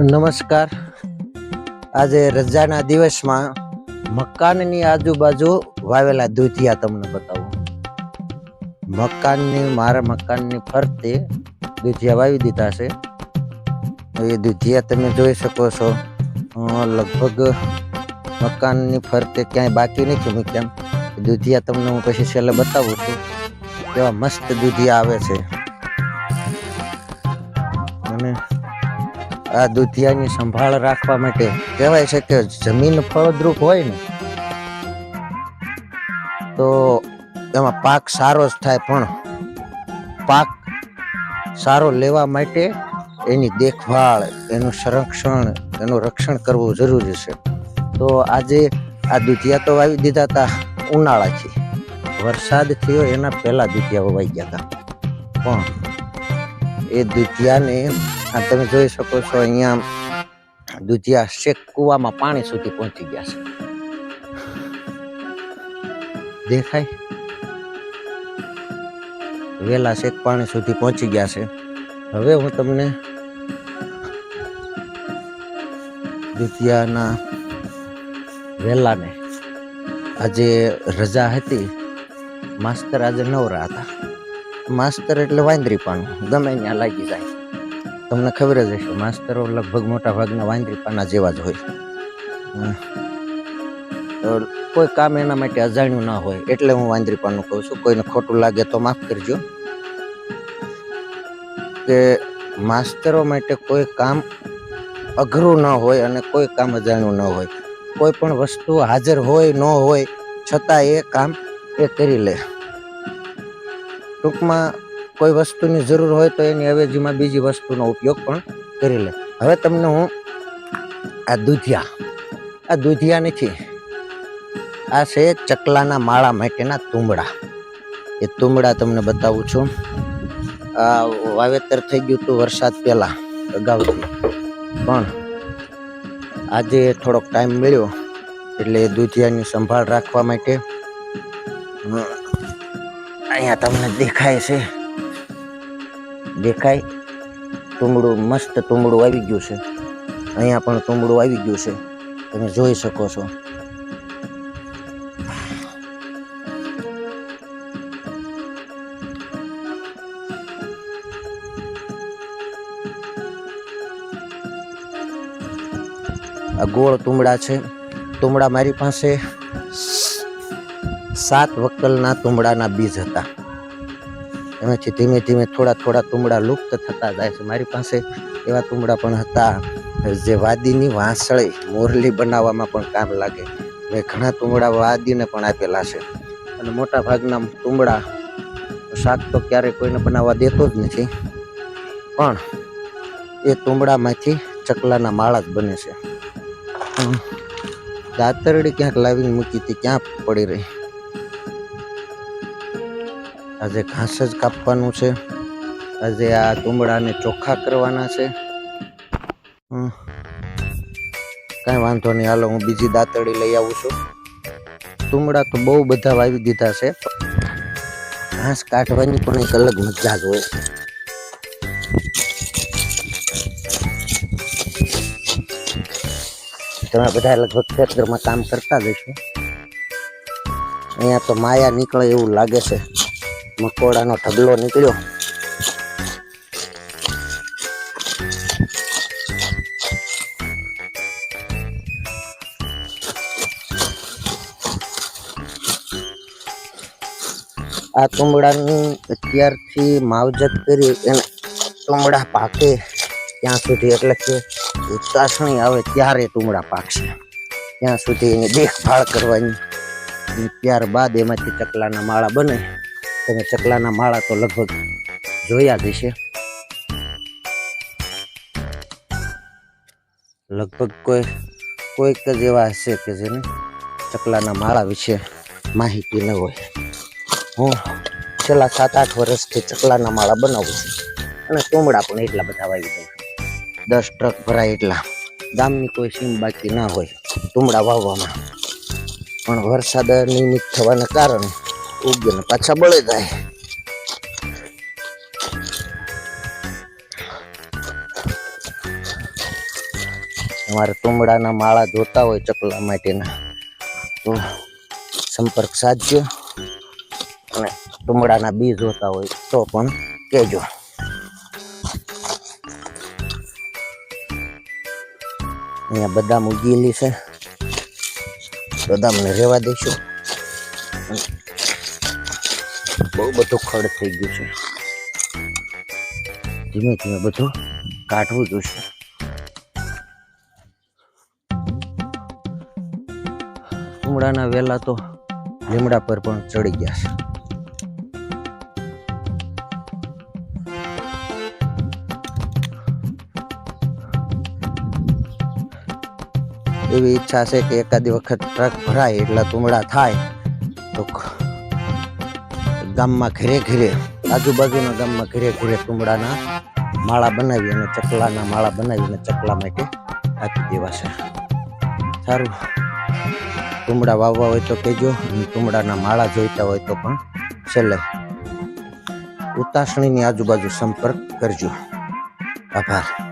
નમસ્કાર. આજે રજાના દિવસમાં મકાનની આજુબાજુ વાવેલા દૂધિયા તમને બતાવું. મકાનની, મારા મકાનની ફરતે દૂધિયા વાવી દીધા છે. એ દૂધિયા તમે જોઈ શકો છો. લગભગ મકાનની ફરતે ક્યાંય બાકી નથી મૂક્યા. દૂધિયા તમને હું પછી છેલ્લે બતાવું છું. કેવા મસ્ત દૂધિયા આવે છે. અને આ દુધિયાની સંભાળ રાખવા માટે કહેવાય છે કે જમીન ફળદ્રુપ હોય ને, તો એમાં પાક સારો જ થાય, પણ પાક સારો લેવા માટે એની દેખભાળ, એનું સંરક્ષણ, એનું રક્ષણ કરવું જરૂરી છે. તો આજે આ દુધિયા તો વાવી દીધા હતા ઉનાળાથી. વરસાદ થયો, એના પહેલા દુધિયા વવાઈ ગયા હતા પણ એ દૂધિયાને આ તમે જોઈ શકો છો અહીંયા દુધિયા શેક કુવામાં પાણી સુધી પહોંચી ગયા છે. દેખાય? વેલા શેક પાણી સુધી પહોંચી ગયા છે. હવે હું તમને દુધિયાના વેલાને આજે રજા હતી. માસ્તર આજે નવરા હતા. માસ્તર એટલે વાંદરી પાનું ગમે ત્યાં લાગી જાય. તમને ખબર જ હશે, માસ્તરો લગભગ મોટા ભાગના વાંદરી પાના જેવા જ હોય કોઈ કામ એના માટે અજાણ્યું ના હોય, એટલે હું વાંદરી પાનું કહું છું, કોઈને ખોટું લાગે તો માફ કરજો. કે માસ્તરો માટે કોઈ કામ અઘરું ન હોય અને કોઈ કામ અજાણ્યું ન હોય. કોઈ પણ વસ્તુ હાજર હોય, ન હોય, છતાં એ કામ એ કરી લે. ટૂંકમાં કોઈ વસ્તુની જરૂર હોય તો એની અવેજીમાં બીજી વસ્તુનો ઉપયોગ પણ કરી લે. હવે તમને હું આ દૂધિયા આ દૂધિયા નથી, આ છે ચકલાના માળા માટેના તુંબડા. એ તુંબડા તમને બતાવું છું. આ વાવેતર થઈ ગયું હતું વરસાદ પહેલા અગાઉથી. પણ આજે થોડોક ટાઈમ મળ્યો એટલે એ દૂધિયાની સંભાળ રાખવા માટે અહીંયા તમને દેખાય છે દેખાય. તુંબડું મસ્ત તુંબડું આવી ગયું છે. અહીંયા પણ તુંબડું આવી ગયું છે. તમે જોઈ શકો છો. આ ગોળ તુંબડા છે. તુંબડા મારી પાસે સાત વક્કલના તુંબડાના બીજ હતા. એમાંથી ધીમે ધીમે થોડા થોડા તુંબડા લુપ્ત થતા જાય છે. મારી પાસે એવા તુંબડા પણ હતા જે વાદીની વાંસળી મોરલી બનાવવામાં પણ કામ લાગે. મેં ઘણા તુંબડા વાદીને પણ આપેલા છે. અને મોટા ભાગના તુંબડા શાક તો ક્યારેય કોઈને બનાવવા દેતો જ નથી. પણ એ તુંબડામાંથી ચકલાના માળા જ બને છે. દાતરડી ક્યાંક લાવીને મૂકી હતી ક્યાં પડી રહી. આજે ઘાસ જ કાપવાનું છે. આજે આ તુંબડાને ચોખ્ખા કરવાના છે. કાંઈ વાંધો નહીં, હાલો હું બીજી દાતરડી લઈ આવું છું. તુંબડા તો બહુ બધા વાવી દીધા છે. ઘાસ કાઢવાની પણ એક અલગ મજા જ હોય. તમે બધા લગભગ ખેતરમાં કામ કરતા જ છો અહીંયા તો માયા નીકળે એવું લાગે છે. મકોડાનો ઢગલો નીકળ્યો. આ તુંબડાની અત્યારથી માવજત કરી એને તુંબડા પાકે ત્યાં સુધી એટલે કે ચાસણી આવે ત્યારે તુંબડા પાકશે. ત્યાં સુધી એની દેખભાળ કરવાની. ત્યારબાદ એમાંથી ચકલાના માળા બને. તમે ચકલાના માળા તો લગભગ જોયા જ હશે. લગભગ કોઈ, કોઈક જ એવા હશે કે જેને ચકલાના માળા વિશે માહિતી ન હોય. હું છેલ્લા સાત આઠ વર્ષથી ચકલાના માળા બનાવું છું અને તુંબડા પણ એટલા બધા વાવી દઉં દસ ટ્રક ભરાય એટલા. ગામની કોઈ સીમ બાકી ના હોય તુંબડા વાવવામાં. પણ વરસાદ નિયમિત થવાના કારણે ઉગીને પાછા બળે જાય. તમારે તુમડાના માળા જોતા હોય ચકલા માટેના. તો સંપર્ક સાધજો અને તુમડાના બી જોતા હોય તો પણ કહેજો. અહીંયા બદામ ઉગેલી છે. બદામને રહેવા દઈશું. બહુ બધું ખડ થઈ ગયું છે. ધીમે ધીમે બધું કાઢવું જોઈશે ઉમડાના વેલા તો લીમડા પર પણ ચડી ગયા છે. એવી ઈચ્છા છે કે એકાદી વખત ટ્રક ભરાય, એટલા તુમડા થાય, તો ગામમાં ઘરે ઘરે, આજુબાજુના ગામમાં ઘરે ઘરે કુમડાના માળા બનાવી અને ચકલાના માળા બનાવીને ચકલા માટે આપી દેવા છે. સારું. કુમડા વાવવા હોય તો કહેજો, અને કુમડાના માળા જોઈતા હોય તો પણ છેલ્લે ઉતાસણીની આજુબાજુ સંપર્ક કરજો. આભાર.